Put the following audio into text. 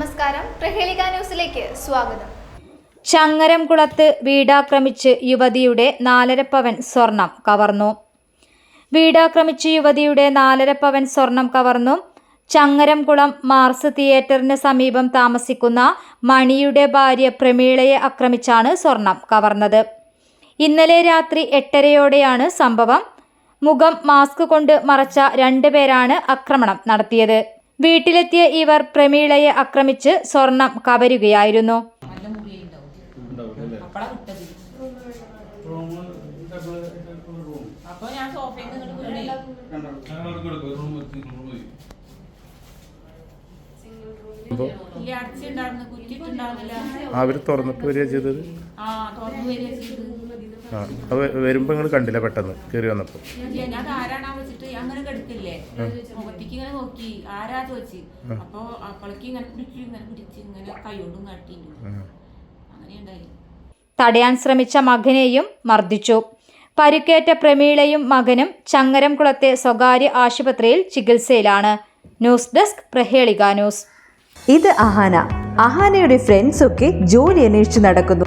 നമസ്കാരം. പ്രഹേളിക ന്യൂസിലേക്ക് സ്വാഗതം. ചങ്ങരംകുളത്ത് വീടാക്രമിച്ച് യുവതിയുടെ നാലരപ്പവൻ സ്വർണം കവർന്നു. വീടാക്രമിച്ച് യുവതിയുടെ നാലരപ്പവൻ സ്വർണം കവർന്നു. ചങ്ങരംകുളം മാർസ് തിയേറ്ററിന് സമീപം താമസിക്കുന്ന മണിയുടെ ഭാര്യ പ്രമീളയെ ആക്രമിച്ചാണ് സ്വർണം കവർന്നത്. ഇന്നലെ രാത്രി എട്ടരയോടെയാണ് സംഭവം. മുഖം മാസ്ക് കൊണ്ട് മറച്ച രണ്ടുപേരാണ് ആക്രമണം നടത്തിയത്. വീട്ടിലെത്തിയ ഇവർ പ്രമീളയെ ആക്രമിച്ച് സ്വർണം കവരുകയായിരുന്നു. അവർ അവർ തുറന്നിട്ട് വരിക ചെയ്തത്? ആ തുറന്നു വരിക ചെയ്ത് ആ അത് വരുമ്പോൾ നിങ്ങൾ കണ്ടില്ല പെട്ടെന്ന് കയറി വന്നപ്പോൾ ഞാൻ ആരാണാ വെച്ചിട്ട് അങ്ങനെ കിടക്കില്ലേ മുഖത്തേക്ക് ഇങ്ങനെ നോക്കി ആരാ ചോദിച്ച് അപ്പൊ അപ്പളേക്ക് ഇങ്ങനെ പിടിച്ച് പിടിച്ച് തടയാൻ ശ്രമിച്ച മകനെയും മർദ്ദിച്ചു. പരിക്കേറ്റ പ്രമീളയും മകനും ചങ്ങരംകുളത്തെ സ്വകാര്യ ആശുപത്രിയിൽ ചികിത്സയിലാണ്. News desk Prahelika news. ഇത് അഹാന. അഹാനയുടെ ഫ്രണ്ട്സ് ഒക്കെ ജോലി അന്വേഷിച്ച് നടക്കുന്നു.